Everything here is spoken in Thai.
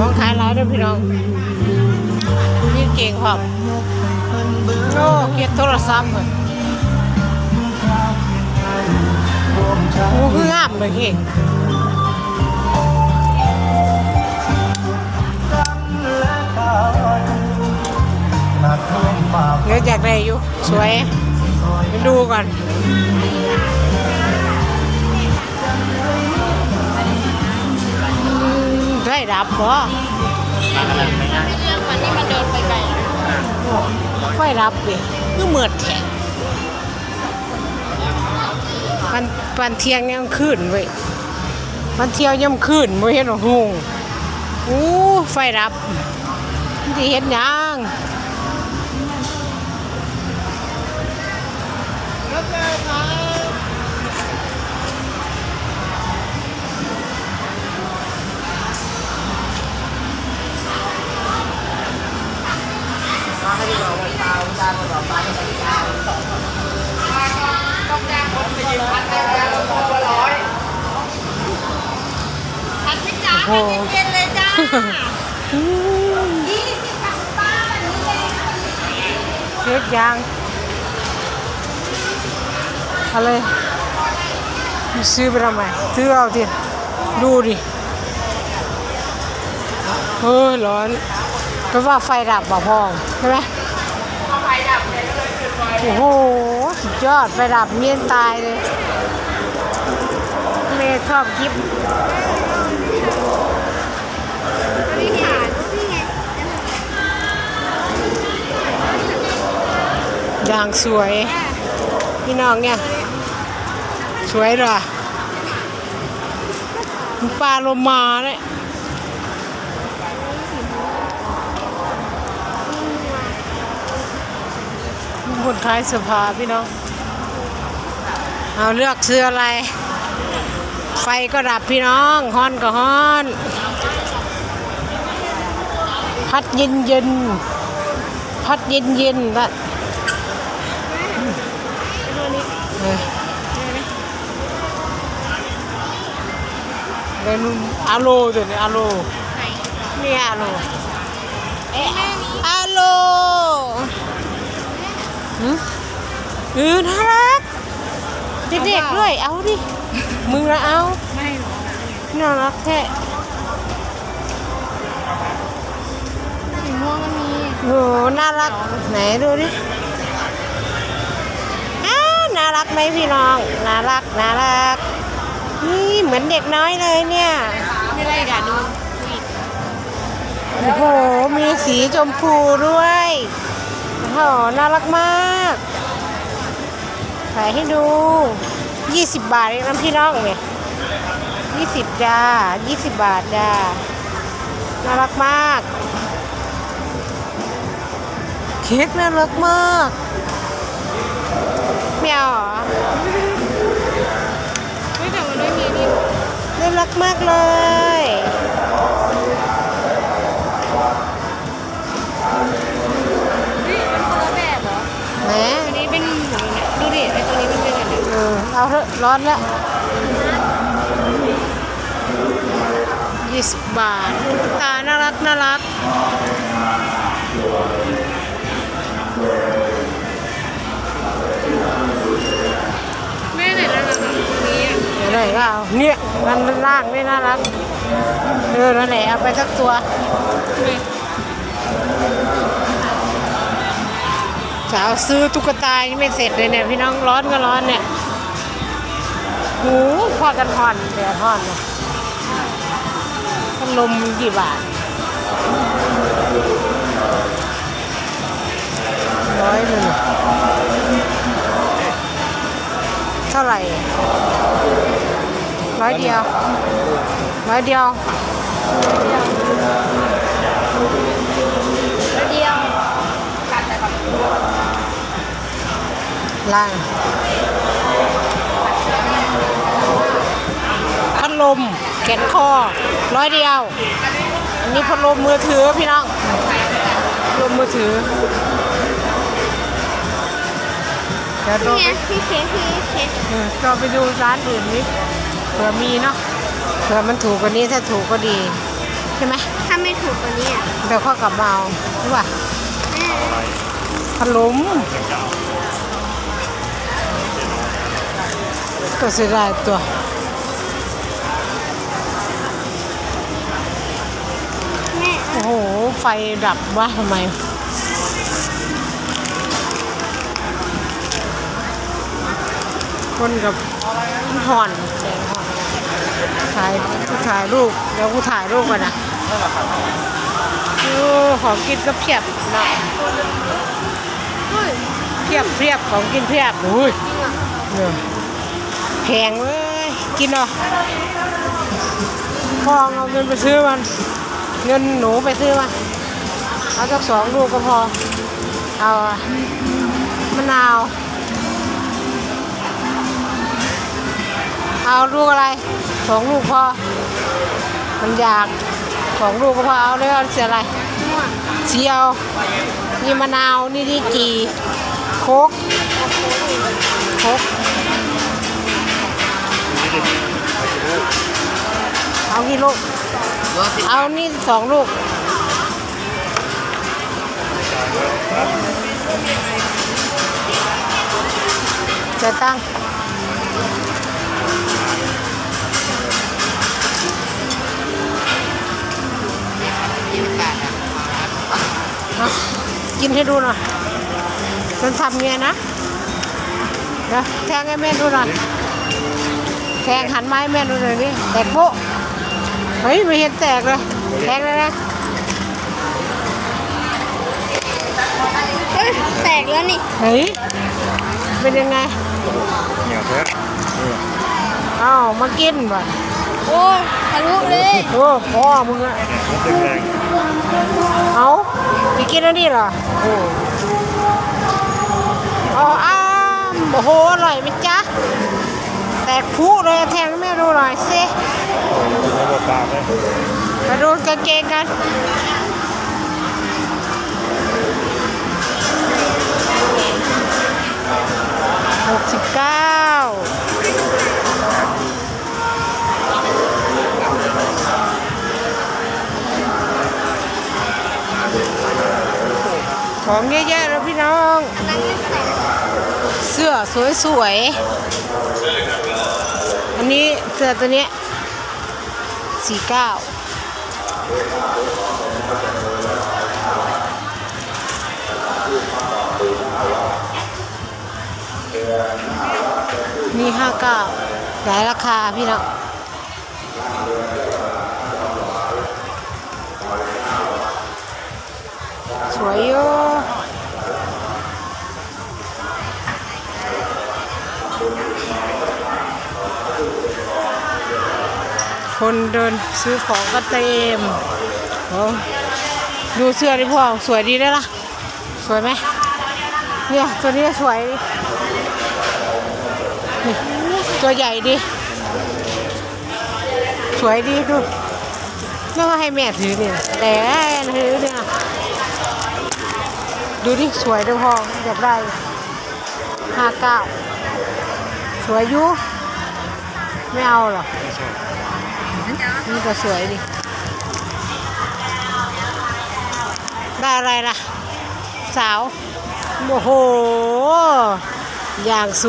ของขายหลายด้วยพี่น้องนี่เก่งครับโอ้เกียรโทรศัพท์เลยโอ้คืองามเลยเก่เดี๋ยวอยากได้อยู่ สวยไปดูก่อน ได้ดับเหรองมันนี่มันเดินไปไกลไฟรับดิคือเหมือดแข็งปันปันเที่ยงยังขึ้นเว้ยปันเที่ยวยังขึ้นไม่เห็นหรอกหงอู้ไฟรับที่เห็นยัง โอ้โหเย็นเลยจ้ายี่สิบบาทป้าแบบนี้เลยเฮ็ดยังอาเลยมึงซื้อไปทำไมซื้อเอาดิดูดิเฮ้ยร้อนเพราะว่าไฟดับบ่พอใช่ไหมไฟดับเลยก็เลยจุดไฟ โอ้โหสุดยอดไฟดับเมียนตายเลยเมย์ชอบคลิปอย่างสวย พี่น้องเนี่ย สวยเหรอปลาโลมาเนี่ย คนขายเสื้อผ้าพี่น้อง เอาเลือกซื้ออะไร ไฟก็ดับพี่น้องฮ้อนก็ฮ้อน พัดเย็นเย็นๆพัดเย็นเย็นๆละเออเดี๋ยวนุ่มอาโลตัวนี้อาโลนี่อาโลเอ๊ะอาโล หืมเออน่ารัก เด็กๆด้วย เอาดิ มึงละเอา ไม่หรอกน่ารักแท้สีม่วงก็มีโหน่ารัก ไหนดูดิอ้าน่ารักไหมพี่น้อง น่ารัก น่ารัก นี่เหมือนเด็กน้อยเลยเนี่ย ไม่ไรด่าดู โอ้โห มีสีชมพูด้วย โอ้โหน่ารักมากถ่ายให้ดู 20 บาทเองนะพี่น้องเนี่ย20จ้า20 บาทจ้า น่ารักมาก เค้กน่ารักมากไม่เอาเหรอไม่แต่มันไม่มีนี่น่ารักมากเลย เออเอาเถอะร้อนแล้วยี่สิบบาทตุ๊กตาน่ารักน่ารักแม่ไหนแล้วนะตรงนี้อะเดี๋ยวไหนก็เอาเนี่ยมันล่างไม่น่ารักเออแล้วไหนเอาไปสักตัวสาวซื้อตุ๊กตายังไม่เสร็จเลยเนี่ยพี่น้องร้อนก็ร้อนเนี่ย หูพอกันผ่อนเดี๋ยวผ่อนเนี่ยพัดลมกี่บาทร้อยหนึ่งเท่าไหร่ร้อยเดียวร้อยเดียวแล้วเดียวกัดแต่แบบล่าง ลมแขนคอร้อยเดียวอันนี้พัดลมมือถือพี่น้องพัดลมมือถือเดี๋ยวเรานี่ไงพี่เค้กพี่เค้กเออเราไปดูร้านอื่นนิเผื่อมีเนาะเผื่อมันถูกกว่านี้ถ้าถูกก็ดีช่ไหมถ้าไม่ถูกกว่านี้อะเดี๋ยวข้ากลับมาเอาหรือเปล่าแม่พัดลมก็เสียดายตัว แม่ โอ้โห ไฟดับวะทำไมคนกับห่อนถ่ายถ่ายรูปเดี๋ยวกูถ่ายรูปก่อนนะอของกินก็เพียบนะเพียบเพียบของกินเพียบอุ้ยแพงเว้ยกินเหรอพองเอาเงินไปซื้อมัน เงินหนูไปซื้อมา เอาสักสองลูกก็พอ เอามะนาว เอาลูกอะไรสองลูกพอ มันอยากสองลูกก็พอเอาเลยเอาเสียอะไรเชียวนี่มะนาว นี่ที่จีโคกโคกเอากี่ลูก เอานี่สองลูก จะตั้งเอากินให้ดูหน่อยมันทำไงนะเดี๋ยวแทงให้แม่ดูหน่อยแทงหันไม้แม่ดูหน่อยนี่แตกโป๊ะเฮ้ยไม่เห็นแตกเลยแทงเลยนะ เอ้ยแตกแล้วนี่เฮ้ย เป็นยังไง เหนียวแท้เอ้าวมากินบ่โอ้ยทะลุเลยโอ้พ่อมึงอะมันตึงแรงเอาไปกินอันนี้เหรอโอ้เอาอ้ามโอ้โหอร่อยไหมจ๊ะ แตกพุเลยแทงให้แม่ดูหน่อยสิระบบปากเลยมาดูกางเกงกัน สิบเก้าของเยอะแยะแล้วพี่น้อง เสื้อสวยๆ อันนี้เสื้อตัวนี้สี่เก้า ก้าหลายราคาพี่น้องสวยอยู่คนเดินซื้อของก็เต็มโอ้ดูเสื้อดิพ่อสวยดีได้ละสวยไหมเนี่ยตัวนี้สวยนี่ ตัวใหญ่ดิ สวยดีดูแล้วก็ให้แม่ถือเนี่ยแต่ถือเนี่ย ดูดิ สวยด้วยพ่ออยากได้ห้าเก้าสวยอยุไม่เอาหรอนี่ก็สวยดิ ได้อะไรล่ะ สาว โอ้โห อย่างสวย